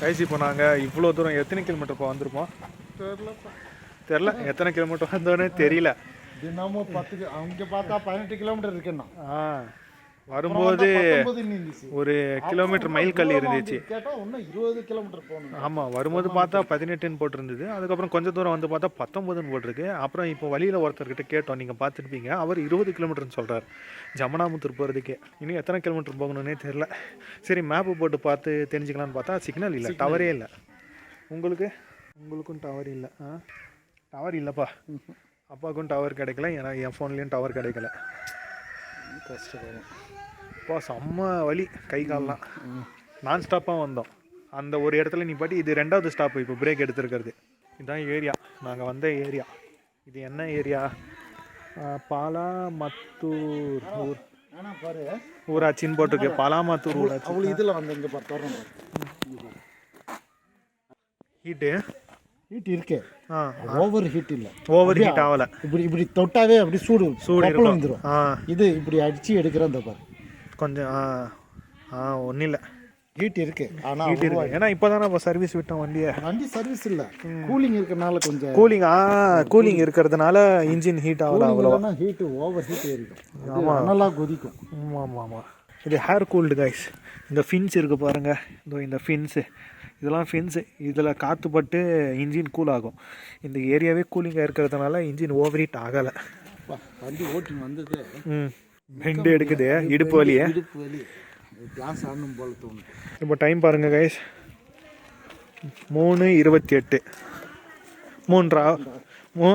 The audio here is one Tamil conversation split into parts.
கைசி இப்போ நாங்கள் இவ்வளோ தூரம் எத்தனை கிலோமீட்டர் வந்திருப்போம் தெரில எத்தனை கிலோமீட்டர் வந்தோன்னே தெரியல. தினமும் பத்து அங்கே பார்த்தா பதினெட்டு கிலோமீட்டர் இருக்குண்ணா. ஆ. வரும்போது ஒரு கிலோமீட்டர் மைல் கல் இருந்துச்சு. இருபது கிலோமீட்டர் போகணும் ஆமாம் வரும்போது பார்த்தா பதினெட்டுன்னு போட்டிருந்தது. அதுக்கப்புறம் கொஞ்சம் தூரம் வந்து பார்த்தா பத்தொம்பதுன்னு போட்டிருக்கு. அப்புறம் இப்போ வழியில் ஒருத்தர்கிட்ட கேட்டோம் நீங்கள் பார்த்துருப்பீங்க? அவர் இருபது கிலோமீட்டர்னு சொல்கிறார் ஜமனாமுத்தூர் போகிறதுக்கே இன்னும் எத்தனை கிலோமீட்டர் போகணுன்னே தெரில சரி மேப்பு போட்டு பார்த்து தெரிஞ்சுக்கலான்னு பார்த்தா சிக்னல் இல்லை டவரே இல்லை. உங்களுக்கு? உங்களுக்கும் டவர் இல்லை. ஆ? டவர் இல்லைப்பா. அப்பாவுக்கும் டவர் கிடைக்கல ஏன்னா என் ஃபோன்லேயும் டவர் கிடைக்கல. கஷ்டப்படும் அப்பா செம்ம வலி கை கால்லாம். நான் ஸ்டாப்பாக வந்தோம். அந்த ஒரு இடத்துல நீ பாட்டி இது ரெண்டாவது ஸ்டாப் இப்போ பிரேக் எடுத்திருக்கிறது. இதுதான் ஏரியா நாங்கள் வந்த ஏரியா இது என்ன ஏரியா பாலாமத்தூர். ஊர் ஊராட்சின்னு போட்டிருக்கு. பாலாமத்தூர் ஊராட்சி. இதில் வந்து இங்கே ஹீட்டு ஹீட் இருக்கு. ஓவர் ஹீட் இல்லை. ஓவர் ஹீட் ஆகலை. இப்படி இப்படி தொட்டாவே அப்படி சூடு சூடு இருக்கும். வந்துடும் இது இப்படி அடிச்சு எடுக்கிற அந்த பாரு. கொஞ்சம் ஆ ஆ ஒன்றும் இல்லை ஹீட் இருக்கு. ஆனால் ஹீட் இருக்கு. ஏன்னா இப்போ தானே இப்போ சர்வீஸ் விட்டோம் வண்டியை. வண்டி சர்வீஸ் இல்லை. கூலிங் இருக்கறனால கொஞ்சம் கூலிங் ஆ கூலிங் இருக்கிறதுனால இன்ஜின் ஹீட் ஆகல அவ்வளோ ஹீட் ஓவர் ஹீட் ஏறிடும். நல்லா கொதிக்கும். ஆமாம் ஆமாம் ஆமாம் இது ஹேர் கூல்டு கைஸ் இந்த ஃபின்ஸ் இருக்குது பாருங்கள் இதோ இந்த ஃபின்ஸு இதெல்லாம் ஃபின்ஸு இதில் காற்று பட்டு இன்ஜின் கூல் ஆகும். இந்த ஏரியாவே கூலிங்காக இருக்கிறதுனால இன்ஜின் ஓவர் ஹீட் ஆகலை வண்டி ஓட்டி வந்தது. ம். பெண்டு எடுக்குது இடுப்பு வலியே. இடுப்பு வலி. கிளாஸ் ஆடணும் போல தோணுது. இப்போ டைம் பாருங்கள் கைஸ் மூணு இருபத்தி எட்டு. மூன்றா? மூ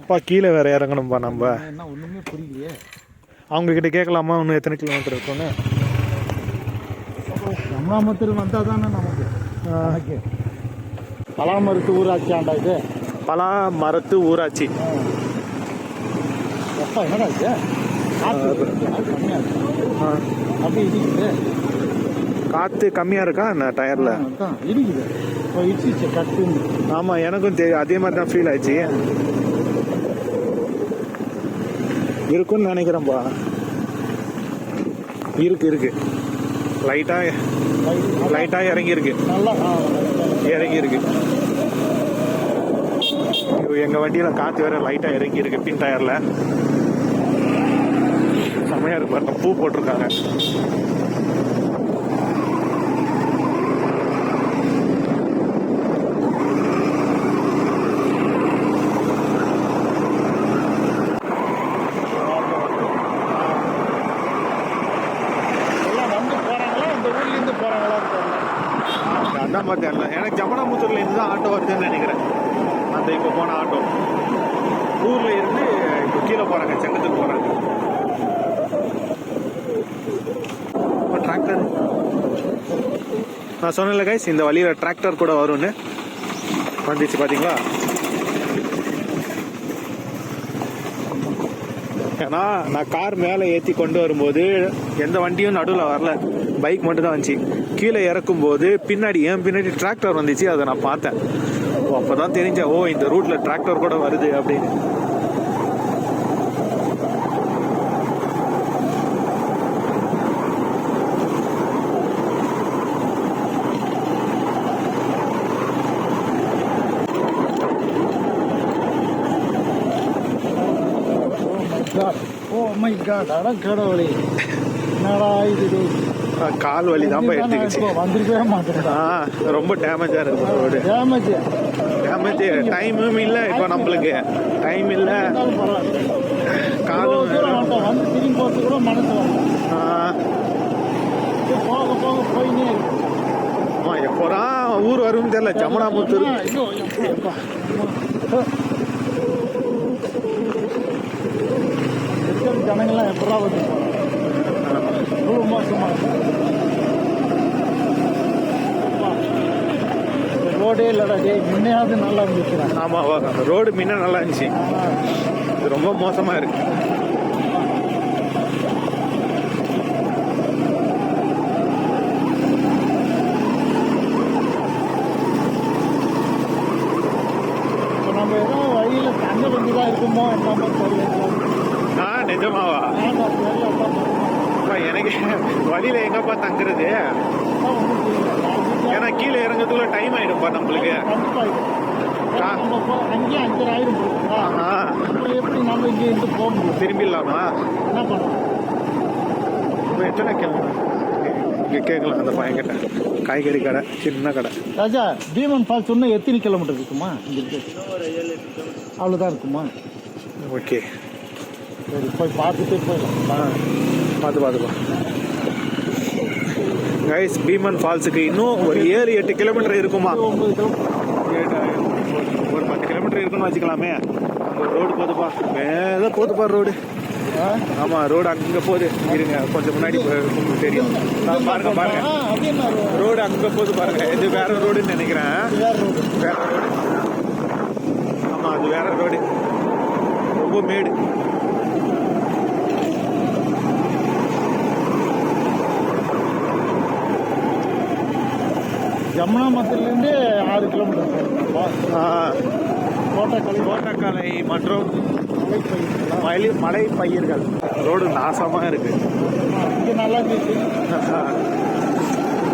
அப்பா கீழே வேறு இறங்கணும்பா நம்ம. என்ன ஒன்றுமே புரியலையே. அவங்கக்கிட்ட கேட்கலாமா இன்னும் எத்தனை கிலோமீட்டர் இருக்குன்னு ரமணாமத்தூர் வந்தால் தானே நமக்கு பலாமருத்து ஊராட்சி ஆண்டா இது. பலா மரத்து ஊராட்சி எப்பா என்னடா இது? அப்படி இடிக்குது. காற்று கம்மியாக இருக்கா? என்ன டயரில்? இடிக்குது. இடிச்சிச்சு கட்டுன்னு. ஆமாம் எனக்கும் தெரியும் அதே மாதிரி தான் ஃபீல் ஆச்சு இருக்குன்னு நினைக்கிறேன்ப்பா இருக்கு இருக்கு. லைட்டாக லைட்டாக இறங்கியிருக்கு. இறங்கியிருக்கு. எங்கள் வண்டியில் காற்று வேற லைட்டாக இறங்கியிருக்கு பின் டயரில் செம்மையாக இருக்கு பாருங்க. பூ போட்டிருக்காங்க எல்லாம் வந்து போகிறாங்களா இந்த ஊர்லேருந்து போகிறாங்களா தெரியல அதான் தெரியல எனக்கு ஜமனாமுத்தூர்ல இருந்து தான் ஆட்டோ வருதுன்னு நினைக்கிறேன். அந்த இப்போ போன ஆட்டோ. ஊர்ல இருந்து இப்போ கீழே போறாங்க செங்கத்துக்கு போறாங்க. டிராக்டர் நான் சொன்னல கைஸ் இந்த வழியில் டிராக்டர் கூட வரும்னு. வந்துச்சு பார்த்தீங்களா ஏன்னா நான் கார் மேலே ஏற்றி கொண்டு வரும்போது எந்த வண்டியும் நடுவில் வரல. பைக் மட்டும் தான் வந்துச்சு. கீழே இறக்கும்போது பின்னாடி என் பின்னாடி டிராக்டர் வந்துச்சு அதை நான் பார்த்தேன். ஓ அப்போ தான் தெரிஞ்சேன் ஓ இந்த ரூட்டில் டிராக்டர் கூட வருது அப்படின்னு. ஓ மை காட் அட கடவுளே என்னடா இது? கால் வலி தான் எடுத்துக்கிச்சு. ரொம்ப டேமேஜாக இருக்கு ரோடு டேமேஜ் டேமேஜ் டைமும் இல்லை இப்போ நம்மளுக்கு. டைம் இல்லை. காலும் தூரம் வந்துட்டோம் வந்து திரும்பி போகிறது கூட மனசு வரல. ஆ, இது போக போக போயினே இருக்கு. ஆமா, எப்போதான் ஊர் வரும்னு தெரியல. எப்பா. இருக்கிற ஜனங்கள்லாம் எப்படா வந்து ரொம்ப மோசமா இருக்கு. அப்பா, இந்த ரோடே இல்லடா டேய் முன்னையாவது நல்லா இருந்துச்சுடா. ஆமாம் அந்த ரோடு முன்ன நல்லா இருந்துச்சு. இது ரொம்ப மோசமாக இருக்கு. நம்ம ஏதோ வழியில தங்க வேண்டியதா இருக்குமோ என்னமோ தெரியல. ஆ நிஜமாவா? எனக்கு வழியில எங்கப்பா தங்குறது? ஏன்னா கீழே இறங்குறதுக்குள்ள டைம் ஆயிடும்ப்பா நம்மளுக்கு. அங்கேயே அஞ்சரை ஆயிரம் எப்படி நம்ம இங்கே இருந்து போக முடியும்? திரும்பிடலாமா? என்ன பண்ணலாம் இப்போ எத்தனை கிலோ இங்கே கேட்கலாம் அந்த பையன்கிட்ட. காய்கறி கடை சின்ன கடை. ராஜா பீமன் ஃபால்ஸ் இன்னும் எத்தனை கிலோமீட்டர் இருக்குமா? இங்க அவ்வளோதான் இருக்குமா? ஓகே. சரி போய் பார்த்துட்டு போயிடலாம். பார்த்து பார்த்துப்பா கைஸ் பீமன் ஃபால்ஸுக்கு இன்னும் ஒரு ஏழு எட்டு கிலோமீட்டர் இருக்குமா? ஒரு பத்து கிலோமீட்டர் இருக்குன்னு வச்சுக்கலாமே. அங்கே ரோடு போதுப்பா. மேலே போதுப்பா ரோடு ஆமாம் ரோடு அங்கே போகுது. இருங்க கொஞ்சம் முன்னாடி உங்களுக்கு தெரியும். பாருங்க பாருங்க. ரோடு அங்கே போகுது பாருங்க. இது வேற ரோடுன்னு நினைக்கிறேன். வேற ரோடு ஆமா ஆமாம் அது வேற ரோடு ரொம்ப மேடு. ஜமுனா மத்திலேருந்து ஆறு கிலோமீட்டர் கோட்டை தோட்டக்கலை மற்றும் மலை மலை பயிர்கள் ரோடு நாசமாக இருக்கு. இங்கே நல்லா இருந்துச்சு.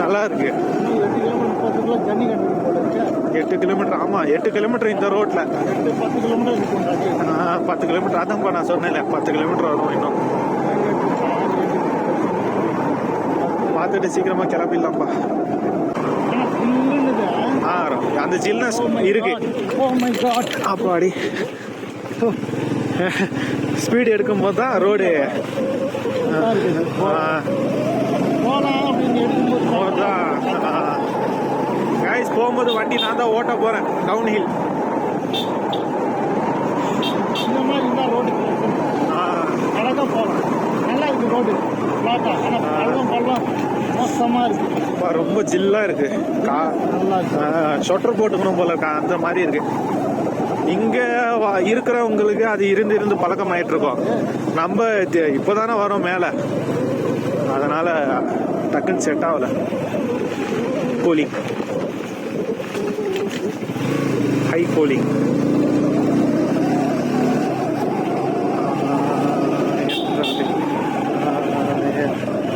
நல்லா இருக்கு. எட்டு கிலோமீட்டர் ஆமாம் எட்டு கிலோமீட்டர் இந்த ரோட்டில் பத்து கிலோமீட்டர் பத்து கிலோமீட்டர் அதான்ப்பா நான் சொன்னேன்ல பத்து கிலோமீட்டர் வரும் இன்னும். பார்த்துட்டு சீக்கிரமாக கிளம்பிடலாம்ப்பா. அந்த சில்னஸ் இருக்கு. ஓ மை காட் அப்பாடி. ஸ்பீடு எடுக்கும்போது தான் ரோடு கைஸ் போகும்போது வண்டி நான் தான் ஓட்ட போகிறேன் டவுன் ஹில் இந்த மாதிரி இருந்தால் ரோடு அழகாக போகலாம் நல்லா இருக்கு ரோடு ஃப்ளாட்டாக ஆனால் பள்ளம் பள்ளம் மோசமாக இருக்கு. ரொம்ப ஜில்லாக இருக்கு. கா நல்லா போட்டுக்கணும் போல இருக்கா? அந்த மாதிரி இருக்கு. இங்க இருக்கிறவங்களுக்கு அது இருந்து இருந்து பழக்கமாயிட்டு இருக்கோம். நம்ம இது- இப்போதானே வரோம் மேலே. அதனால டக்குன்னு செட் ஆகல. கூலிங் ஹை கூலிங்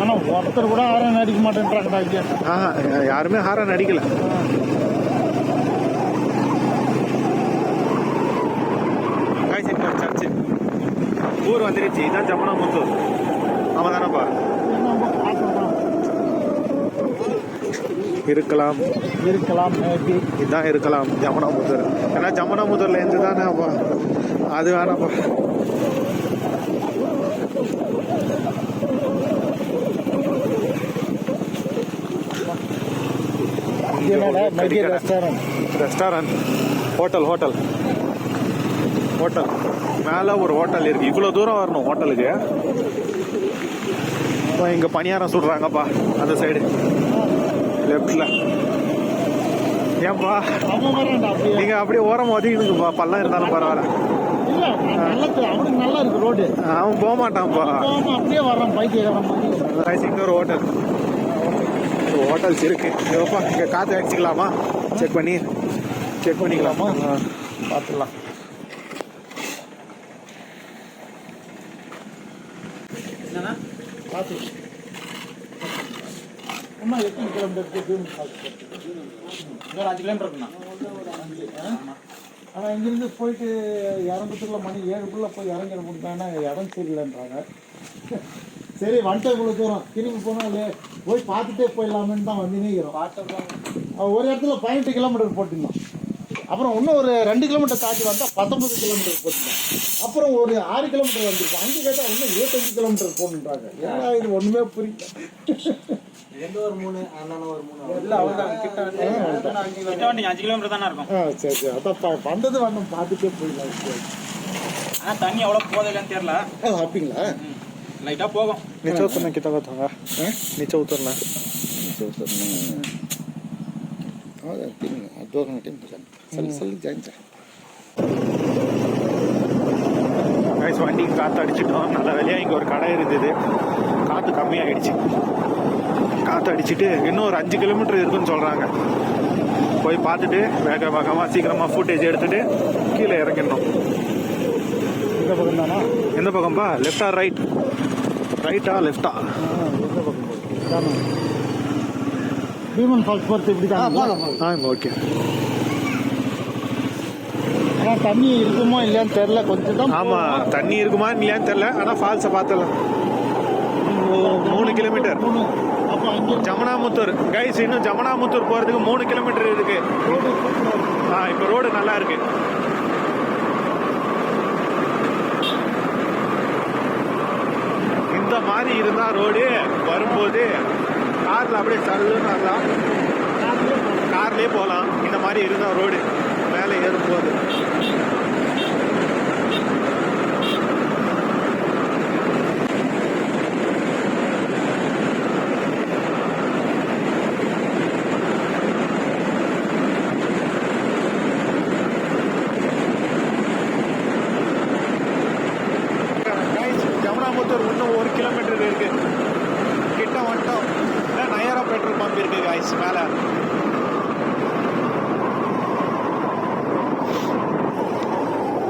ஆனால் ஒருத்தர் கூட ஆரம் அடிக்க மாட்டேன்றாங்கடா ஐயா ஆஹா யாருமே ஹாரன் அடிக்கல. சர்ச்சு ஊர் வந்துருச்சு. இதான் ஜமுனாமுத்தூர் ஆமாம் தானப்பா இருக்கலாம். இருக்கலாம் இதான் இருக்கலாம். ஜமுனாமுத்தூர் ஏன்னா ஜமுனாமுத்தூர்ல இருந்து தானே அது வேணாப்பா restaurant restaurant hotel hotel hotel மேலே ஒரு ஹோட்டல் இருக்கு இவ்வளோ தூரம் வரணும் ஹோட்டலுக்கு இப்போ இங்கே பணியாரம் சுடுறாங்கப்பா அந்த சைடு லெஃப்டில் ஏன்பா நீங்கள் அப்படியே ஓரம் ஒதுக்கிடுங்கப்பா பள்ளம் இருந்தாலும் பரவாயில்ல இல்லை நல்லது அவனுக்கு நல்லா இருக்கு ரோடு அவன் போக மாட்டான்ப்பா அப்படியே வர்றான் ஒரு ஹோட்டல் ஹோட்டல்ஸ் இருக்குது இதோப்பா இங்கே காற்று அடிச்சுக்கலாமா? செக் பண்ணி செக் பண்ணிக்கலாமா? பார்த்துக்கலாம் பார்த்து அம்மா எத்தனை கிலோமீட்டர் பீம் ஒரு அஞ்சு கிலோமீட்டர் இருக்குண்ணா. ஆனால் இங்கேருந்து போயிட்டு இறங்குறதுக்குள்ள மணி ஏழுக்குள்ளே போய் இறங்கிட முடியுதானா இடம் சரியில்லைன்றாங்க சரி வந்துட்டு இவ்வளோ தூரம். திரும்பி போனால் போய் பார்த்துட்டே போயிடலாமேன்னு தான் வந்து இருக்கிறோம் ஒரு இடத்துல பதினெட்டு கிலோமீட்டர் போட்டிருந்தோம் அப்புறம் இன்னும் ஒரு ரெண்டு கிலோமீட்டர் தாண்டி வந்தால் பத்தொன்பது கிலோமீட்டர் போட்டிருந்தோம் அப்புறம் ஒரு ஆறு கிலோமீட்டர் வந்துருக்கும் அங்கே கேட்டால் இன்னும் இருபத்தஞ்சு கிலோமீட்டர் போகணுன்றாங்க ஏன்னா இது ஒன்றுமே புரியல. எந்த ஒரு மூணு? அண்ணன் ஒரு மூணு. இல்லை அவ்வளோதான் கிட்ட கிட்ட வண்டிங்க அஞ்சு கிலோமீட்டர் தானே இருக்கும். ஆ சரி சரி. அதான் ப- வந்தது வரணும் பார்த்துட்டே போயிடலாம். அப்படிங்களா? ಲೈಟಾಗಿ ಹೋಗೋ ನಿಚೆ ಉತ್ತರಕ್ಕೆ ತಗೋತಂಗ ನಿಚೆ ಉತ್ತರನ ನಿಚೆ ಉತ್ತರನ ಹೌದಾ ತಿನ್ ಅದು ಹೋಗೋಣ ಟೈಮ್ ಸಲ வண்டி காற்று அடிச்சிட்டோம். நல்ல வேலையாக இங்கே ஒரு கடை இருந்தது காற்று கம்மியாகிடுச்சு காற்று அடிச்சுட்டு இன்னும் ஒரு அஞ்சு கிலோமீட்டர் இருக்குன்னு சொல்கிறாங்க போய் பார்த்துட்டு வேக வேகமாக சீக்கிரமாக ஃபுட்டேஜ் எடுத்துகிட்டு கீழே இறங்கிடணும். இந்த பக்கம் தானா எந்த பக்கம்ப்பா ஆர் ரைட் ரைட்டா லெஃப்டா பீமன் ஃபால்ஸ் பொறுத்து இப்படி தான். ஆ ஓகே ஆனால் தண்ணி இருக்குமோ இல்லையான்னு தெரில கொஞ்சம் தான் ஆமா தண்ணி இருக்குமா இல்லையான்னு தெரியல. ஆனா ஃபால்ஸை பார்த்தலாம் மூணு கிலோமீட்டர் ஜமனாமுத்தூர். கைஸ் இன்னும் ஜமனாமுத்தூர் போறதுக்கு மூணு கிலோமீட்டர் இருக்கு. ரோடு சூப்பராக இருக்கு ஆ இப்போ ரோடு நல்லா இருக்கு இந்த மாதிரி இருந்தா ரோடு வரும்போது கார்ல அப்படியே சல்லுன்னு வரலாம். கார்லயே போகலாம். இந்த மாதிரி இருந்தா ரோடு மேலே ஏறும்போது Guys, ஜமுனாமுத்தூர் இன்னும் ஒரு கிலோமீட்டர் இருக்கு கிட்ட வந்துட்டோம் இல்லை நயாரா பெட்ரோல் பம்ப் இருக்கு காய்ஸ் மேலே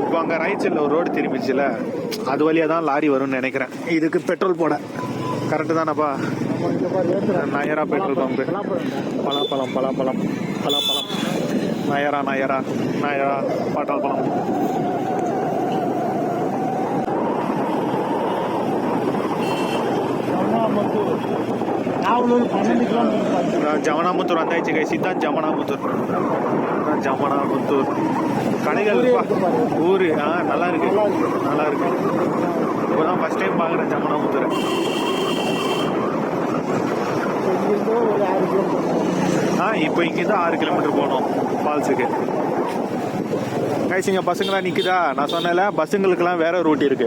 இப்போ அங்கே ரைட் சைடில் ஒரு ரோடு திரும்பிச்சுல அது வழியாக தான் லாரி வரும்னு நினைக்கிறேன். இதுக்கு பெட்ரோல் போட. கரெக்டு தானப்பா? நயரா பெட்ரோல் பம்பு பலாப்பழம் பலாப்பழம் பலாப்பழம். நயரா நயரா நயரா பாட்டால் பழம் ஜமனாமுத்தூர் வந்தாச்சு கைஸ் இதான் ஜமனாமுத்தூர் இதான் ஜமனாமுத்தூர் கடைகள் ஊர் ஊரு ஆ நல்லா இருக்கு. நல்லா இருக்கு. இப்போதான் ஃபர்ஸ்ட் டைம் பார்க்குறேன் ஜமனாமுத்தூர் ஆ இப்போ இங்கேருந்து ஆறு கிலோமீட்டர் போகணும் ஃபால்ஸுக்கு கைஸ் இங்கே பசங்களாம் நிற்குதா நான் சொன்னேன்ல பஸ்ஸுங்களுக்கெல்லாம் வேற ரூட் இருக்கு.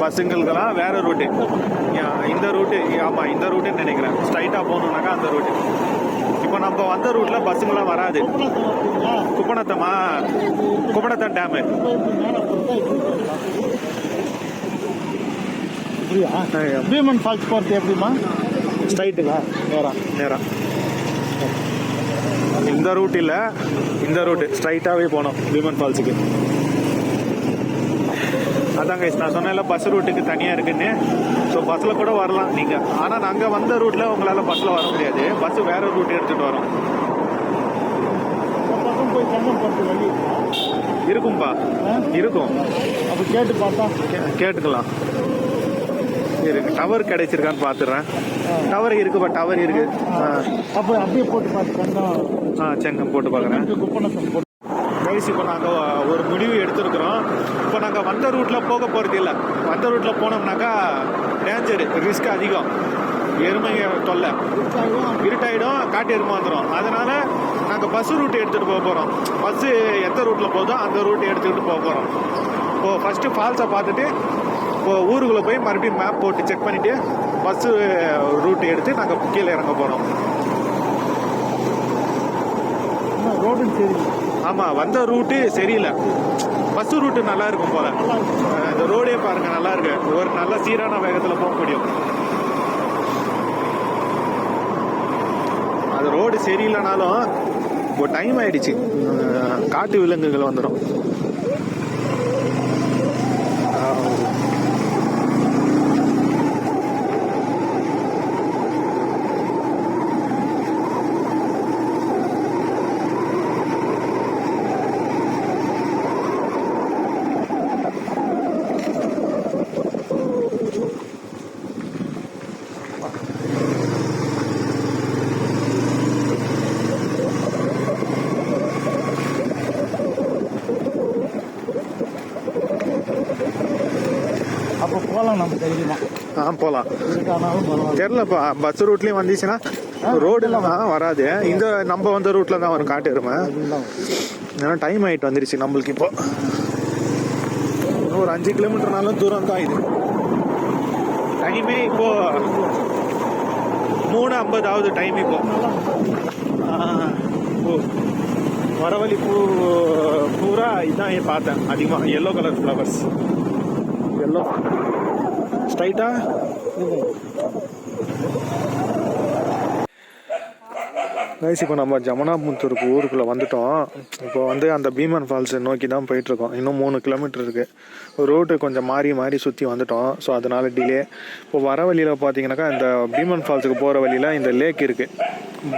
பஸ்ஸுங்களுக்கெல்லாம் வேற ரூட்டு இந்த ரூட்டு ஆமாம் இந்த ரூட்டுன்னு நினைக்கிறேன். ஸ்ட்ரைட்டாக போகணுன்னாக்கா அந்த ரூட்டு நம்ம வந்த ரூட்டில் பஸ்ஸுங்களாம் வராது. குப்பணத்தமா குப்பணத்தம் டேமு அப்படியா? பீமன் ஃபால்ஸ் போகிறது எப்படிமா ஸ்ட்ரைட்டுங்களா நேரா. நேரா. இந்த ரூட் இல்ல இந்த ரூட் ஸ்ட்ரைட்டாவே போனோம் பீமன் ஃபால்ஸுக்கு அதான் கைஸ் நான் சொன்னேன்ல பஸ் ரூட்டுக்கு தனியா இருக்குன்னு. ஸோ பஸ்ல கூட வரலாம். நீங்க ஆனா நாங்க வந்த ரூட்ல உங்களால பஸ்ல வர முடியாது. பஸ் வேற ரூட் எடுத்துட்டு வரோம்? இருக்கும்பா? இருக்கும். அப்போ கேட்டு பார்த்தா? கேட்டுக்கலாம். இருக்கு. டவர் கிடைச்சிருக்கான்னு பாத்துறேன். டவர் இருக்குப்பா டவர் இருக்கு. அப்போ அப்படியே போட்டு பார்த்து செங்கம் போட்டு பார்க்குறேன். பேசி இப்போ நாங்கள் ஒரு முடிவு எடுத்திருக்கிறோம். இப்போ நாங்கள் வந்த ரூட்டில் போக போகிறது இல்லை. வந்த ரூட்டில் போனோம்னாக்கா டேஞ்சரு ரிஸ்க் அதிகம். எருமைங்க தொல்லை. இருட்டாயிடும் காட்டு எருமை வந்துடும் அதனால் நாங்கள் பஸ் ரூட் எடுத்துகிட்டு போக போகிறோம் பஸ்ஸு எந்த ரூட்டில் போதோ அந்த ரூட் எடுத்துக்கிட்டு போக போகிறோம் இப்போது ஃபஸ்ட்டு ஃபால்ஸை பார்த்துட்டு இப்போது ஊருக்குள்ளே போய் மறுபடியும் மேப் போட்டு செக் பண்ணிவிட்டு பஸ்ஸு ரூட் எடுத்து நாங்கள் கீழே இறங்க போகிறோம் ரோடு சரி ஆமாம் வந்த ரூட்டு சரியில்லை. பஸ் ரூட்டு நல்லா இருக்கும் போல. இந்த ரோடே பாருங்க நல்லா இருக்கு. ஒரு நல்ல சீரான வேகத்தில் போக முடியும். அது ரோடு சரியில்லைனாலும் இப்போ டைம் ஆயிடுச்சு. காட்டு விலங்குகள் வந்துடும் அப்போ போகலாம் நம்ம தைரியமா ஆ போகலாம் தெரியலப்பா தெரிலப்பா பஸ் ரூட்லயும் வந்துச்சுன்னா ரோடுல வராது. இந்த நம்ம வந்த ரூட்ல தான் வரும் காட்டு எருமை. ஏன்னா டைம் ஆயிட்டு வந்துருச்சு நம்மளுக்கு இப்போ. ஒரு அஞ்சு கிலோமீட்டர்னாலும் தூரம் தான் இது. டைமே இப்போ மூணு ஐம்பதாவது டைம் இப்போ. ஆ, வரவழி பூ பூரா இதான் பார்த்தேன் அதிகமாக எல்லோ கலர் ஃப்ளவர்ஸ் எல்லோ ஸ்ட்ரைட்டா கைஸ் இப்போ நம்ம ஜமுனாமுத்தூருக்கு ஊருக்குள்ளே வந்துட்டோம். இப்போ வந்து அந்த பீமன் ஃபால்ஸை நோக்கி தான் போயிட்டுருக்கோம். இன்னும் மூணு கிலோமீட்டர் இருக்குது ரோட்டு கொஞ்சம் மாறி மாறி சுற்றி வந்துட்டோம். ஸோ அதனால டிலே இப்போ வர வழியில் பார்த்தீங்கன்னாக்கா இந்த பீமன் ஃபால்ஸுக்கு போகிற வழியில் இந்த லேக் இருக்குது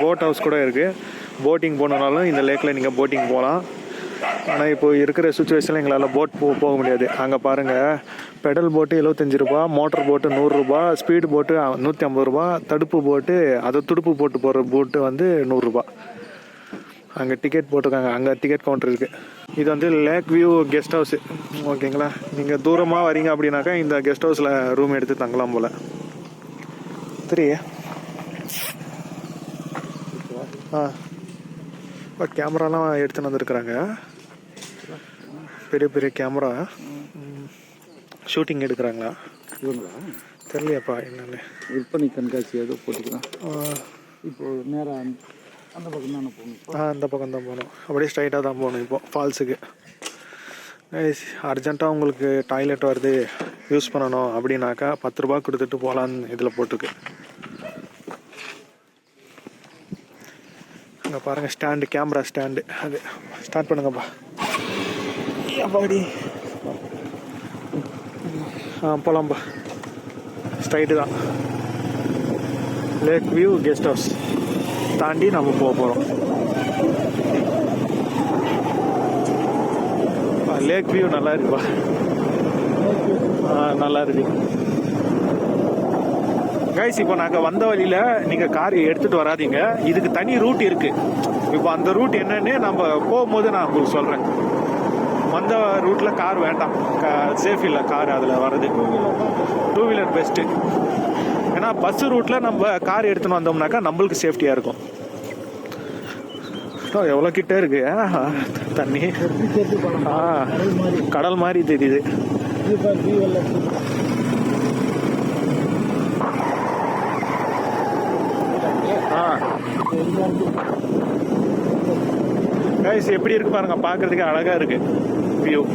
போட் ஹவுஸ் கூட இருக்குது போட்டிங் போகணுன்னாலும் இந்த லேக்கில் நீங்கள் போட்டிங் போகலாம். ஆனால் இப்போ இருக்கிற சுச்சுவேஷனில் எங்களால் போட் போ போக முடியாது. அங்கே பாருங்கள் பெடல் போட்டு எழுபத்தஞ்சி ரூபா மோட்டர் போட்டு நூறுரூபா ஸ்பீடு போட்டு நூற்றி ஐம்பது ரூபா தடுப்பு போட்டு அதை துடுப்பு போட்டு போகிற போட்டு வந்து நூறுரூபா அங்கே டிக்கெட் போட்டிருக்காங்க. அங்கே டிக்கெட் கவுண்டர் இருக்குது இது வந்து லேக் வியூ கெஸ்ட் ஹவுஸு ஓகேங்களா நீங்கள் தூரமாக வரீங்க அப்படின்னாக்கா இந்த கெஸ்ட் ஹவுஸில் ரூம் எடுத்து தங்கலாம் போல். தெரியே ஆ. இப்போ கேமராலாம் எடுத்துன்னு வந்திருக்கிறாங்க. பெரிய பெரிய கேமரா ஷூட்டிங் எடுக்கிறாங்களா? இவங்களா? தெரியலையாப்பா என்னன்னு. விற்பனை கண்காட்சி ஏதோ போட்டுக்கலாம் இப்போ நேராக அந்த பக்கம் தானே போகணும் ஆ அந்த பக்கம் தான் போகணும். அப்படியே ஸ்ட்ரைட்டாக தான் போகணும் இப்போ ஃபால்ஸுக்கு அர்ஜென்ட்டாக உங்களுக்கு டாய்லெட் வருது யூஸ் பண்ணணும் அப்படின்னாக்கா பத்து ரூபா கொடுத்துட்டு போகலான்னு இதில் போட்டிருக்கு. அங்கே பாருங்கள் ஸ்டாண்டு கேமரா ஸ்டாண்டு அது. ஸ்டார்ட் பண்ணுங்கப்பா. அப்பாடி ஆ போகலாம்ப்பா ஸ்ட்ரைட்டு தான். லேக் வியூ கெஸ்ட் ஹவுஸ் தாண்டி நம்ம போக போகிறோம் லேக் வியூ நல்லா இருக்குப்பா நல்லா இருக்கு. கைஸ் இப்போ நாங்கள் வந்த வழியில் நீங்கள் கார் எடுத்துகிட்டு வராதீங்க. இதுக்கு தனி ரூட் இருக்குது இப்போ அந்த ரூட் என்னன்னு நம்ம போகும்போது நான் உங்களுக்கு சொல்கிறேன் வந்த ரூட்டில் கார் வேண்டாம். சேஃப் இல்லை கார் அதில் வர்றது. டூ வீலர் பெஸ்ட்டு ஏன்னா பஸ் ரூட்டில் நம்ம கார் எடுத்துன்னு வந்தோம்னாக்கா நம்மளுக்கு சேஃப்டியாக இருக்கும். எவ்வளோ கிட்ட இருக்கு? ஆஹா, தண்ணி. ஆ கடல் மாதிரி தெரியுது. ஆ. கைஸ் எப்படி இருக்கு பாருங்க பார்க்கிறதுக்கு அழகா இருக்கு. View.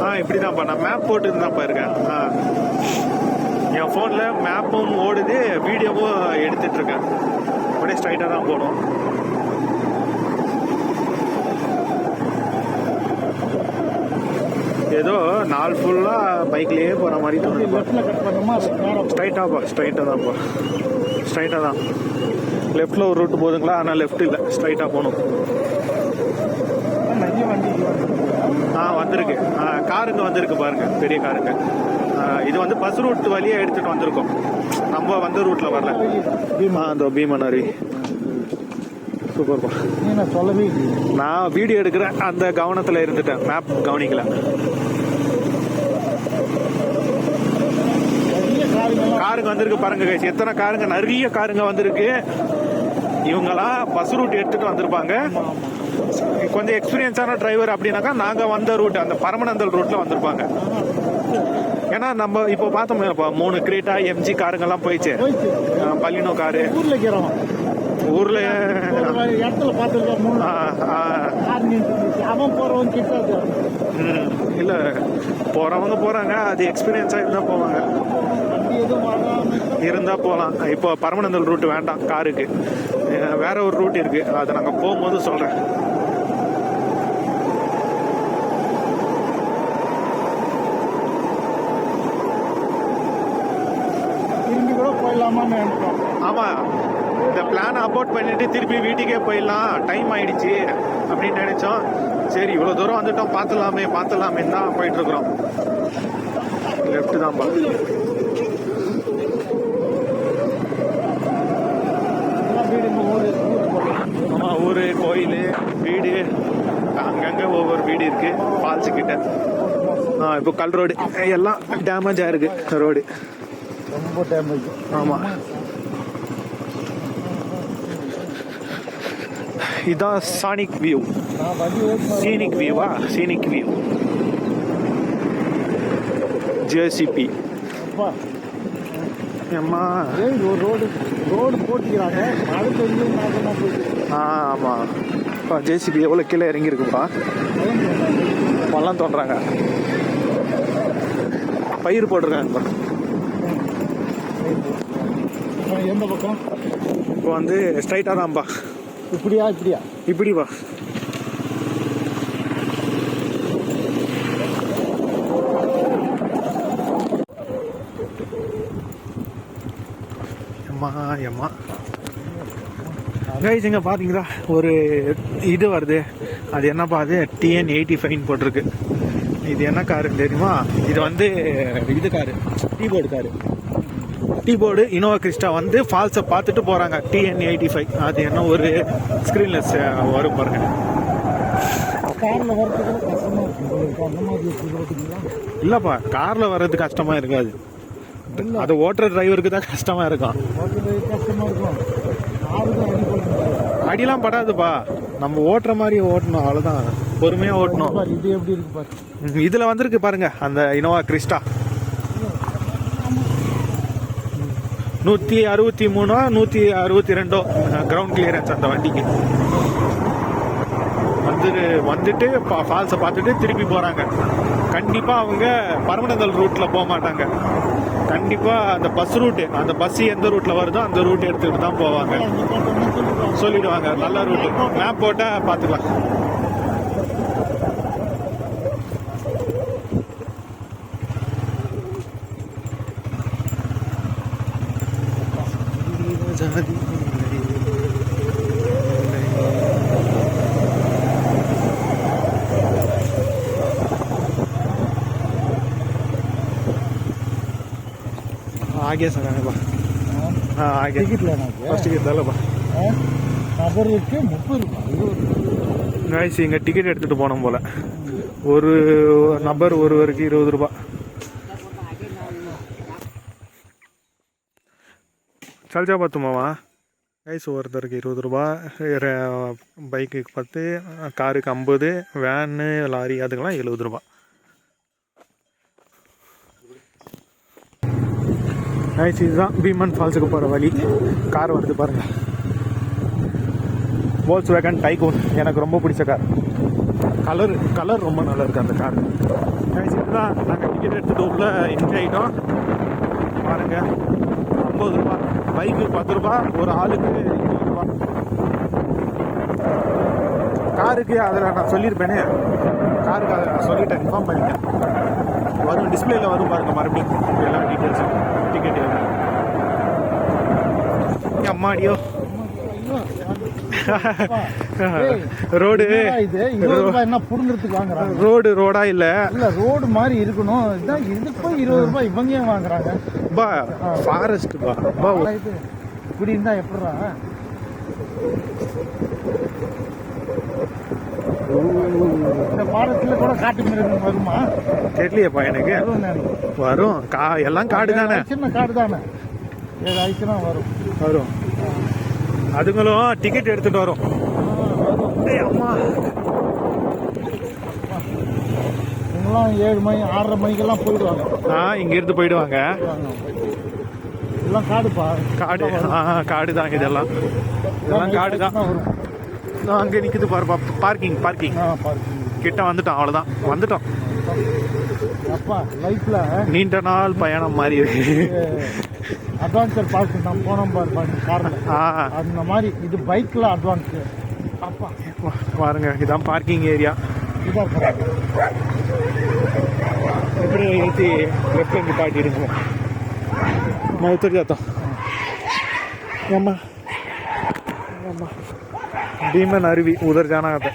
ஆ இப்படி தான்ப்பா நான் மேப் போட்டு தான்ப்பா இருக்கேன். ஆ. என் ஃபோனில் மேப்பும் ஓடுது வீடியோவும் எடுத்துட்டு இருக்கேன். அப்படியே ஸ்ட்ரைட்டாக தான் போகணும். நாள் ஃபுல்லாக பைக்லேயே போகிற மாதிரி நேரம் ஸ்ட்ரைட்டாக போ ஸ்ட்ரைட்டாக தான் போ. ஸ்ட்ரைட்டாக தான். லெஃப்ட்டில் ஒரு ரூட் போகுதுங்களா ஆனால் லெஃப்ட் இல்லை. ஸ்ட்ரைட்டாக போகணும். ஆ வந்திருக்கு. ஆ காருங்க வந்திருக்கு பாருங்க. பெரிய காருங்க இது வந்து பஸ் ரூட் வழியாக எடுத்துகிட்டு வந்திருக்கோம். நம்ம வந்த ரூட்டில் வரல. ஆ அந்த பீமன் அருவி. சூப்பர்ப்பா நான் சொல்லவே நான் வீடியோ எடுக்கிறேன் அந்த கவனத்தில் இருந்துட்டேன். மேப் கவனிக்கல நிறைய காரியங்கள்லாம் காருங்க வந்திருக்கு பாருங்க guys. எத்தனை காருங்க? நிறைய காருங்க வந்திருக்கு. இவங்கெல்லாம் பஸ் ரூட் எடுத்துட்டு வந்திருப்பாங்க. கொஞ்சம் எக்ஸ்பீரியன்ஸான டிரைவர் அப்படின்னாக்கா நாங்கள் வந்த ரூட் அந்த பரமநந்தல் ரூட்ல வந்திருப்பாங்க. ஏன்னா நம்ம இப்போ பார்த்தோமே இப்போ மூணு கிரேட்டா எம்ஜி காருங்கெல்லாம் போயிடுச்சு. Baleno car. ஊரில் ஊர்ல இடத்துல பார்த்துருக்கா மூணு. ஆ, ஆ, கார் நின்றுச்சு. அவன் போகிறவன் வராம இருந்தா போகலாம் இப்போ பரமநந்தல் ரூட் வேண்டாம் காருக்கு. வேற ஒரு ரூட் இருக்கு. அதை நாங்கள் போகும்போது சொல்றேன். திரும்பி கூட போயிடலாமான்னு நினைப்போம் ஆமா. இந்த பிளான் அபோர்ட் பண்ணிட்டு திருப்பி வீட்டுக்கே போயிடலாம். டைம் ஆயிடுச்சு அப்படின்னு நினைச்சோம். சரி இவ்வளவு தூரம் வந்துட்டோம். பார்த்துலாமே பார்த்துலாமே தான் போயிட்டு இருக்கிறோம். லெஃப்ட் தான்ப்பா. எல்லாம் வீடுங்க ஊர் ஊர் போகலாம் ஆமா ஊரு கோயில் வீடு அங்கங்க ஒவ்வொரு வீடு இருக்கு ஃபால்ஸ் கிட்ட. ஆ இப்போ கல் ரோடு எல்லாம் டேமேஜ் ஆயிருக்கு ரோடு ரொம்ப டேமேஜ் ஆமா. இதான் சானிக் வியூ சீனிக் வியூவா சீனிக் வியூ ஜேசிபி அம்மா. ஒரு ரோடு. ரோடு போட்டுக்கிறாங்க மழை பெஞ்சு நாசமாக போயிடுச்சு ஆ ஆமாம் ஜேசிபி எவ்வளோ கீழே இறங்கியிருக்குப்பா பள்ளம் தோன்றாங்க பயிர் போட்டிருக்காங்கப்பா. அப்புறம் எந்த பக்கம்? இப்போ வந்து ஸ்ட்ரைட்டாக தான்ப்பா இப்படியா இப்படியா? இப்படிப்பா. எம்மா எம்மா கைஸ் இங்கே பார்த்தீங்களா ஒரு இது வருது. அது என்னப்பா அது டிஎன் எயிட்டி ஃபைன் போட்டிருக்கு. இது என்ன காருன்னு தெரியுமா? இது வந்து இது காரு. டீபோர்டு காரு. டீபோர்டு இனோவா கிறிஸ்டா வந்து ஃபால்ஸை பார்த்துட்டு போகிறாங்க டிஎன் எயிட்டி ஃபைவ் அது என்ன ஒரு ஸ்க்ரீன்லெஸ் வரும் பாருங்க. காரில் இல்லைப்பா காரில் வர்றது கஷ்டமாக இருக்காது. அது ஓட்டுற டிரைவருக்கு தான் கஷ்டமாக இருக்கும் கஷ்டமா இருக்கும் அடிலாம் படாதுப்பா. நம்ம ஓட்டுற மாதிரி ஓட்டணும் அவ்வளோதான் பொறுமையாக ஓட்டணும். இது எப்படி இருக்கு பாருங்க இதில் இதுல வந்திருக்கு பாருங்க அந்த இனோவா கிறிஸ்டா. நூற்றி அறுபத்தி மூணோ நூற்றி அறுபத்தி ரெண்டோ கிரவுண்ட் கிளியரன்ஸ் அந்த வண்டிக்கு. வந்து வந்துட்டு ஃபால்ஸை பார்த்துட்டு திருப்பி போகிறாங்க கண்டிப்பாக அவங்க பரமநந்தல் ரூட்டில் போக மாட்டாங்க. கண்டிப்பாக அந்த பஸ் ரூட்டு அந்த பஸ் எந்த ரூட்டில் வருதோ அந்த ரூட் எடுத்துக்கிட்டு தான் போவாங்க. சொல்லிடுவாங்க. நல்ல ரூட்டு மேப் போட்டால் பார்த்துக்கலாம் ஜாதி నాగేశానబ్బా ஃபஸ்ட் டிக்கெட் தானப்பா நபருக்கு முப்பது நாய்ஸ் இங்கே டிக்கெட் எடுத்துகிட்டு போனோம் போல் ஒரு நபர் ஒருவருக்கு இருபது ரூபா. சல்ஜா பார்த்துமாவா கைஸ் ஒருத்தருக்கு இருபது ரூபா பைக்குக்கு பத்து காருக்கு ஐம்பது வேனு லாரி அதுக்கெல்லாம் எழுபது ரூபா நைஸ் இதுதான் பீமன் ஃபால்ஸுக்கு போகிற வழி. கார் வருது பாருங்கள் போல்ஸ் வேகன் டைகோன் எனக்கு ரொம்ப பிடிச்ச கார் கலர் கலர் ரொம்ப நல்லா இருக்குது அந்த கார் இதுதான் நாங்கள் டிக்கெட் எடுத்துட்டு உள்ள என்ஜாய் ஆகிட்டோம் பாருங்கள் ஐம்பது ரூபா. பைக்கு பத்து ரூபா. ஒரு ஆளுக்கு இருபது ரூபா. காருக்கு அதில் நான் சொல்லியிருப்பேனே. காருக்கு அதை நான் சொல்லிட்டேன். இன்ஃபார்ம் பண்ணிட்டேன். வரும் டிஸ்பிளேல வரும் பாருங்க மறுபடியும். எல்லா டீட்டெயில்ஸும் டிக்கெட் அம்மாடியோ ரோடு. இது? இருபது ரூபாய் என்ன புடுங்கிறதுக்கு வாங்குறாங்க? ரோடு ரோடா இல்ல? இல்ல ரோடு மாதிரி இருக்கணும். இதான் இதுக்கு போய் இருபது ரூபாய் இவங்க ஏன் வாங்குறாங்க? பா ஃபாரஸ்ட் பா. பா இப்படி இருந்தா எப்படிடா? இந்த பாடத்துல கூட காட்டு மிருகம் வருமா? தெரியலையேப்பா எனக்கு. வரும் கா எல்லாம் காடு தானே. சின்ன காடு தானே. ஏழு ஆயிடுச்சுன்னா வரும். வரும். அதுங்களும் டிக்கெட் எடுத்துட்டு வரும். அம்மா. இவங்கெல்லாம் ஏழு மணி ஆறரை மணிக்கெல்லாம் போயிடுவாங்க. ஆ இங்க இருந்து போயிடுவாங்க. எல்லாம் காடுப்பா. காடு ஆ காடு தான் இதெல்லாம் இதெல்லாம் காடு தான் வரும். அங்கே நிற்குது பாரு பார்க்கிங் பார்க்கிங் பார்க்கிங் கிட்ட வந்துட்டோம் அவ்வளோதான் வந்துட்டோம் அப்பா லைஃப்ல நீண்ட நாள் பயணம் மாதிரி. அட்வான்ஸர் பார்க்கு நான் போனோம் பாரு காரில். அந்த மாதிரி இது பைக்கில் அட்வான்ஸ் அப்பா. பாருங்க இதான் பார்க்கிங் ஏரியா எப்படி எழுத்தி லெஃப்ட் நிப்பாட்டி இருக்கும் மௌத்தர் ஜாத்தம் ஏம்மா பீமன் அருவி உதர் ஜானகத்தை.